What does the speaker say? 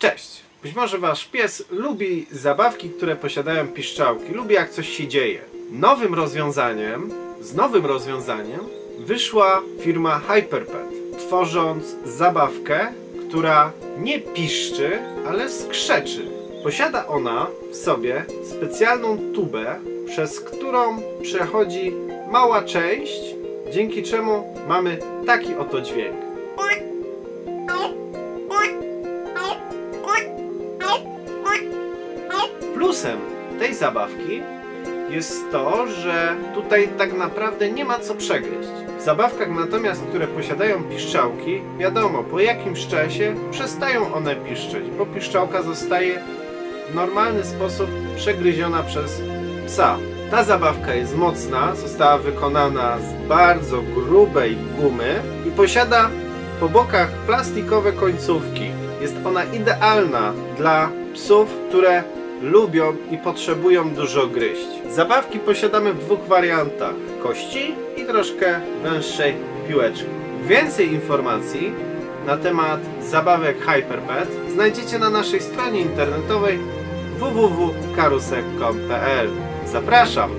Cześć! Być może wasz pies lubi zabawki, które posiadają piszczałki, lubi jak coś się dzieje. Nowym rozwiązaniem, z nowym rozwiązaniem wyszła firma Hyperpet, tworząc zabawkę, która nie piszczy, ale skrzeczy. Posiada ona w sobie specjalną tubę, przez którą przechodzi mała część, dzięki czemu mamy taki oto dźwięk. Plusem tej zabawki jest to, że tutaj tak naprawdę nie ma co przegryźć. W zabawkach natomiast, które posiadają piszczałki, wiadomo, po jakimś czasie przestają one piszczeć, bo piszczałka zostaje w normalny sposób przegryziona przez psa. Ta zabawka jest mocna, została wykonana z bardzo grubej gumy i posiada po bokach plastikowe końcówki. Jest ona idealna dla psów, które lubią i potrzebują dużo gryźć. Zabawki posiadamy w dwóch wariantach: kości i troszkę węższej piłeczki. Więcej informacji na temat zabawek Hyperpet znajdziecie na naszej stronie internetowej www.karusek.pl. Zapraszam!